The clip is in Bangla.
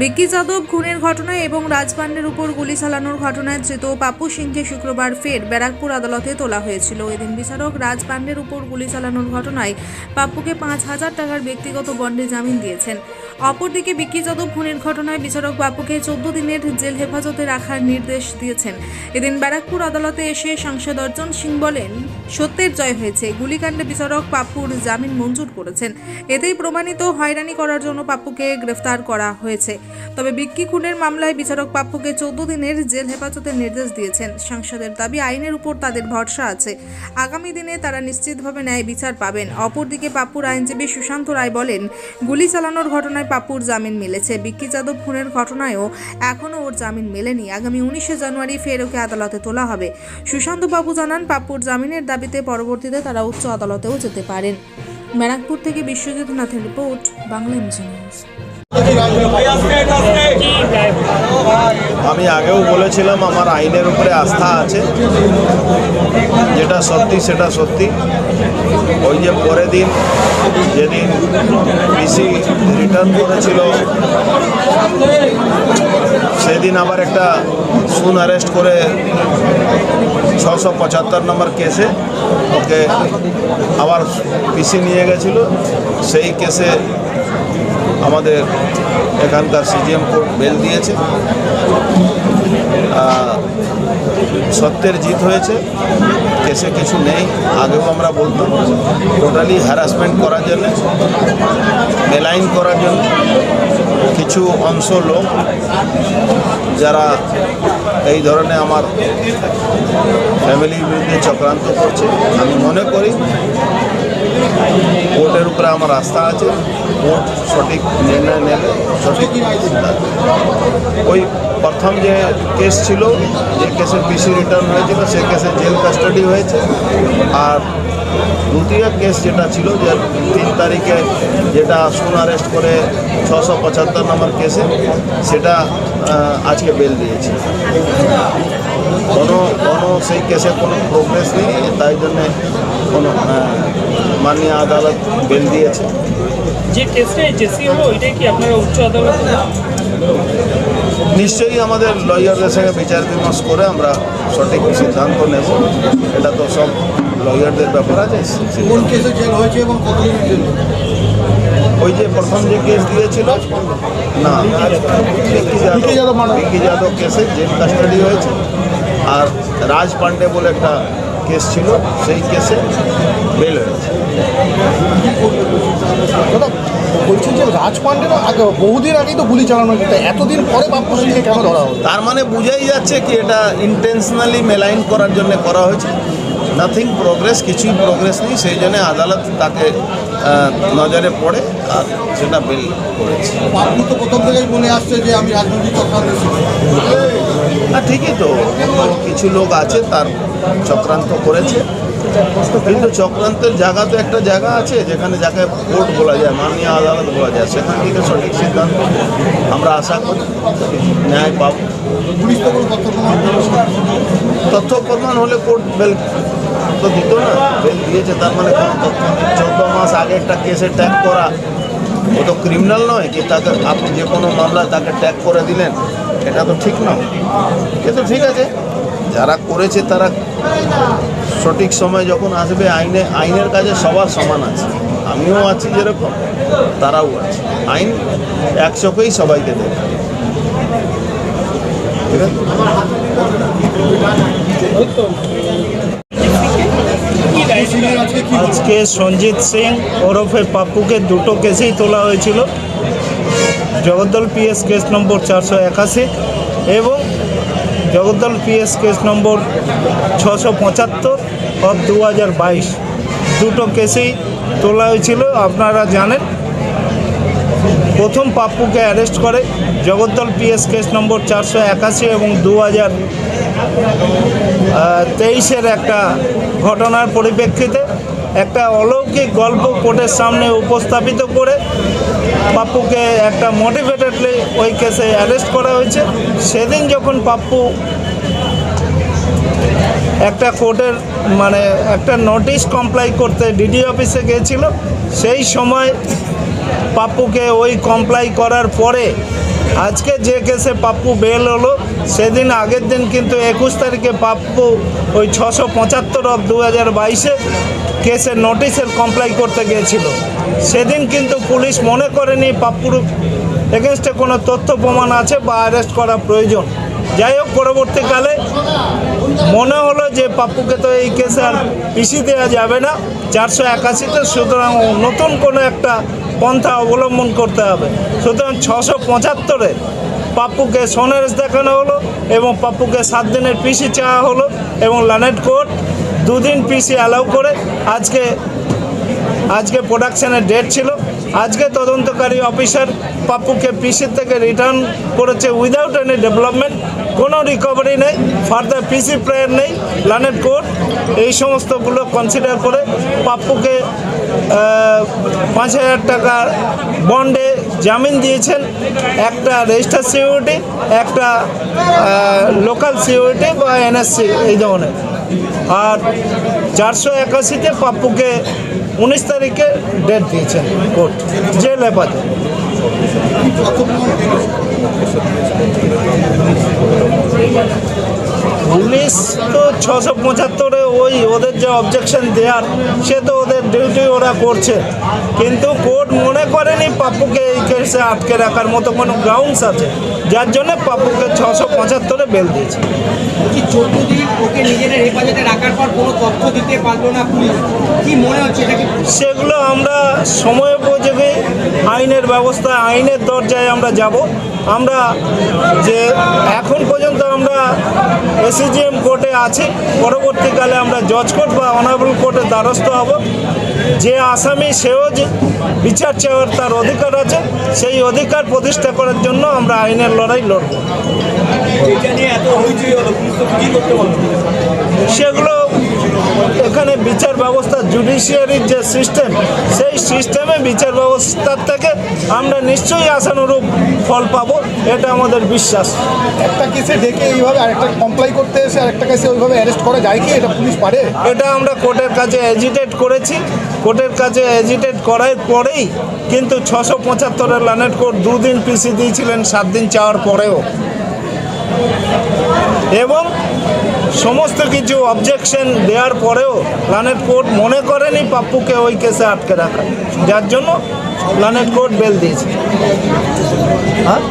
বিক্কি যাদব খুনের ঘটনায় এবং রাজপান্ডের উপর গুলি চালানোর ঘটনায় ধৃত পাপু সিংকে শুক্রবার ফের ব্যারাকপুর আদালতে তোলা হয়েছিল। এদিন বিচারক রাজপান্ডের উপর গুলি চালানোর ঘটনায় পাপ্পুকে পাঁচ হাজার টাকার ব্যক্তিগত বন্ডে জামিন দিয়েছেন। অপরদিকে বিকি যাদব খুনের ঘটনায় বিচারক পাপ্পুকে চোদ্দ দিনের জেল হেফাজতে রাখার নির্দেশ দিয়েছেন। এদিন ব্যারাকপুর আদালতে এসে সাংসদ অর্জন সিং বলেন, সত্যের জয় হয়েছে। গুলিকাণ্ডে বিচারক পাপ্পুর জামিন মঞ্জুর করেছেন। এতেই প্রমাণিত হয়রানি করার জন্য পাপ্পুকে গ্রেফতার করা হয়েছে। তবে বিক্কি খুনের মামলায় বিচারক পাপ্পুকে চোদ্দ দিনের জেল হেফাজতের নির্দেশ দিয়েছেন। সাংসদের দাবি, আইনের উপর তাদের ভরসা আছে। আগামী দিনে তারা নিশ্চিতভাবে ন্যায় বিচার পাবেন। অপরদিকে পাপ্পুর আইনজীবী সুশান্ত রায় বলেন, গুলি চালানোর ঘটনায় পাপ্পুর জামিন মিলেছে। বিক্কি যাদব খুনের ঘটনায়ও এখনও ওর জামিন মেলেনি। আগামী উনিশে জানুয়ারি ফের ওকে আদালতে তোলা হবে। সুশান্ত বাবু জানান পাপ্পুর জামিনের দাবিতে পরবর্তীতে তারা উচ্চ আদালতেও যেতে পারেন। ব্যারাকপুর থেকে বিশ্বজিৎ নাথের রিপোর্ট, বাংলা নিউজ। আমি আগেও বলেছিলাম, আমার আইনের উপরে আস্থা আছে। যেটা সত্যি, সেটা সত্যি। ওই যে পরের দিন যেদিন পিসি রিটার্ন করেছিল, সেদিন আবার একটা সুন অ্যারেস্ট করে ছশো পঁচাত্তর নম্বর কেসে ওকে আবার পিসি নিয়ে গেছিল। সেই কেসে আমাদের এখানকার সিজিএম কোর্ট বেল দিয়েছে। সত্যের জিত হয়েছে। কেসে কিছু নেই, আগেও আমরা বলতাম টোটালি হ্যারাসমেন্ট করার জন্য মেলাইন করার জন্য কিছু অংশ লোক যারা এই ধরনের আমার ফ্যামিলির বিরুদ্ধে চক্রান্ত করছে। আমি মনে করি কোর্টের উপরে আমার আস্থা আছে, কোর্ট সঠিক নির্ণয় নেবে, সঠিক ওই প্রথম যে কেস ছিল, যে কেসে পিসি রিটার্ন হয়েছিল, সে কেসে জেল কাস্টাডি হয়েছে। আর দ্বিতীয় কেস যেটা ছিল, যে তিন তারিখে যেটা সুন আরেস্ট করে ছশো পঁচাত্তর নম্বর কেসে, সেটা আজকে বেল দিয়েছে। কোনো কোনো সেই কেসে কোনো প্রোগ্রেস নেই তাই জন্যে কোনো মাননীয় আদালত বেল দিয়েছে। যে কেসটা জেসি হলো ওইটাই কি আপনারা উচ্চ আদালতে নিশ্চয়ই আমাদের লয়ারদের সঙ্গে বিচার বিমর্শ করে আমরা সঠিক সিদ্ধান্ত নেব। এটা তো সব লয়ারদের ব্যাপার আছে। কোন কেসে জেল হয়েছে এবং কতদিনের জন্য? ওই যে প্রথম যে কেস দিয়েছিল না বিক্কি যাদব। বিক্কি যাদব কেসে জেল কাস্টাডি হয়েছে। আর রাজ পান্ডে বলে একটা কেস ছিল সেই কেসে বেল হয়েছে। বলছি যে রাজ পান্ডের আগে বহুদিন আগেই তো গুলি চালানো যেত এতদিন পরে বাপ্পু সিংকে কেন ধরা হলো? তার মানে বুঝাই যাচ্ছে কি এটা ইন্টেনশনালি মেলাইন করার জন্য করা হয়েছে। নাথিং প্রোগ্রেস কিছুই প্রোগ্রেস নেই সেই জন্য আদালত তাকে নজরে পড়ে আর সেটা বিল করেছে। বাপ্পু তো প্রথম থেকেই মনে আসছে যে আমি রাজনৈতিক চক্রান্ত না ঠিকই তো। কিছু লোক আছে তার চক্রান্ত করেছে। কিন্তু চক্রান্তের জায়গা তো একটা জায়গা আছে যেখানে যাকে কোর্ট বলা যায় মাননীয় আদালত বলা যায় সেখান থেকে সঠিক সিদ্ধান্ত আমরা আশা করি ন্যায় পাবো। তথ্য প্রমাণ হলে কোর্ট বেল তো দিত না। বেল দিয়েছে, তার মানে চোদ্দ মাস আগে একটা কেসে ট্যাগ করা। ও তো ক্রিমিনাল নয় যে তাকে, আপনি যে কোনো মামলায় তাকে ট্যাগ করে দিলেন, এটা তো ঠিক নয়। কিন্তু ঠিক আছে। যারা করেছে তারা সঠিক সময় যখন আসবে, আইনে, আইনের কাজে সবার সমান আছে। আমিও আছি যেরকম, তারাও আছে। আইন এক চোখেই সবাইকে দেবে ঠিক আছে? আজকে সঞ্জিত সিং, ওরফে পাপ্পুকে দুটো কেসেই তোলা হয়েছিল। জগদ্দল পিএস কেস নম্বর চারশো একাশি এবং জগদ্দল পিএস কেস নম্বর ছশো পঁচাত্তর অফ দু হাজার বাইশ। দুটো কেসেই তোলা হয়েছিল, আপনারা জানেন। প্রথম পাপ্পুকে অ্যারেস্ট করে জগদ্দল পিএস কেস নম্বর চারশো একাশি এবং দু হাজার তেইশের একটা ঘটনার পরিপ্রেক্ষিতে একটা অলৌকিক গল্প কোর্টের সামনে উপস্থাপিত করে পাপ্পুকে একটা মোটিভেটেডলি ওই কেসে অ্যারেস্ট করা হয়েছে। সেদিন যখন পাপ্পু একটা কোর্টের মানে একটা নোটিশ কমপ্লাই করতে ডিডি অফিসে গিয়েছিল, সেই সময় পাপ্পুকে ওই কমপ্লাই করার পরে আজকে যে কেসে পাপ্পু বেল হলো, সেদিন আগের দিন কিন্তু একুশ তারিখে পাপ্পু ওই ছশো পঁচাত্তর অফ দু হাজার বাইশে কেসের নোটিশের কমপ্লাই করতে গিয়েছিল। সেদিন কিন্তু পুলিশ মনে করেনি পাপ্পুর এগেনস্টে কোনো তথ্য প্রমাণ আছে বা অ্যারেস্ট করা প্রয়োজন। যাই হোক, পরবর্তীকালে মনে হলো যে পাপ্পুকে তো এই কেসে আর পিসি দেওয়া যাবে না। চারশো একাশিতে সুতরাং নতুন কোনো একটা পন্থা অবলম্বন করতে হবে। সুতরাং ছশো পঁচাত্তরে পাপ্পুকে সোনারেস দেখানো হলো এবং পাপ্পুকে সাত দিনের পিসি চাওয়া হলো এবং লানেট কোর্ট দুদিন পিসি অ্যালাউ করে আজকে আজকে প্রোডাকশানের ডেট ছিল। আজকে তদন্তকারী অফিসার পাপ্পুকে পিসির থেকে রিটার্ন করেছে উইদাউট এনি ডেভেলপমেন্ট। কোনো রিকভারি নেই ফার্দার পিসি প্রেয়ার নেই লানেট কোর্ট এই সমস্তগুলো কনসিডার করে পাপ্পুকে পাঁচ হাজার টাকার বন্ডে জামিন দিয়েছেন। একটা রেজিস্টার সিকিউরিটি একটা লোকাল সিকিউরিটি বা এনএসসি এই ধরনের। আর চারশো একাশিতে পাপ্পুকে উনিশ তারিখে ডেট দিয়েছেন কোর্ট, জেল হেফাজত। পুলিশ তো ছশো পঁচাত্তরে ওই ওদের যে অবজেকশন দেওয়ার সে তো ওদের ডিউটি ওরা করছে। কিন্তু কোর্ট মনে করেনি পাপ্পুকে এই কেসে আটকে রাখার মতো কোনো গ্রাউন্ডস আছে যার জন্য পাপ্পুকে ছশো পঁচাত্তরে বেল দিয়েছে। সেগুলো আমরা সময় উপযোগী আইনের ব্যবস্থা আইনের দরজায় আমরা যাব। আমরা যে এখন পর্যন্ত আমরা এসিজিএম কোর্টে আছি পরবর্তীকালে আমরা জজ কোর্ট বা অনারেবল কোর্টের দ্বারস্থ হব। যে আসামি সেও যে বিচার চাওয়ার তার অধিকার আছে সেই অধিকার প্রতিষ্ঠা করার জন্য আমরা আইনের লড়াই লড়ব। সেগুলো বিচার ব্যবস্থা জুডিশিয়ারির যে সিস্টেম সেই সিস্টেমে বিচার ব্যবস্থার থেকে আমরা নিশ্চয়ই আশানুরূপ ফল পাবো এটা আমাদের বিশ্বাস। একটা কেসে ডেকে এইভাবে আরেকটা কমপ্লাই করতে এসে আরেকটা কেসে ওইভাবে অ্যারেস্ট করা যায় কি? এটা পুলিশ পারে? এটা আমরা কোর্টের কাছে এজিটেট করেছি। কোর্টের কাছে এজিটেট করার পরেই কিন্তু ছশো পঁচাত্তরের লানেট কোর্ট দুদিন পিসি দিয়েছিলেন সাত দিন চাওয়ার পরেও। এবং সমস্ত কিছু অবজেকশন দেওয়ার পরেও লানেট কোর্ট মনে করেনি পাপ্পুকে ওই কেসে আটকে রাখা। যার জন্য লানেট কোর্ট বেল দিয়েছে। হ্যাঁ?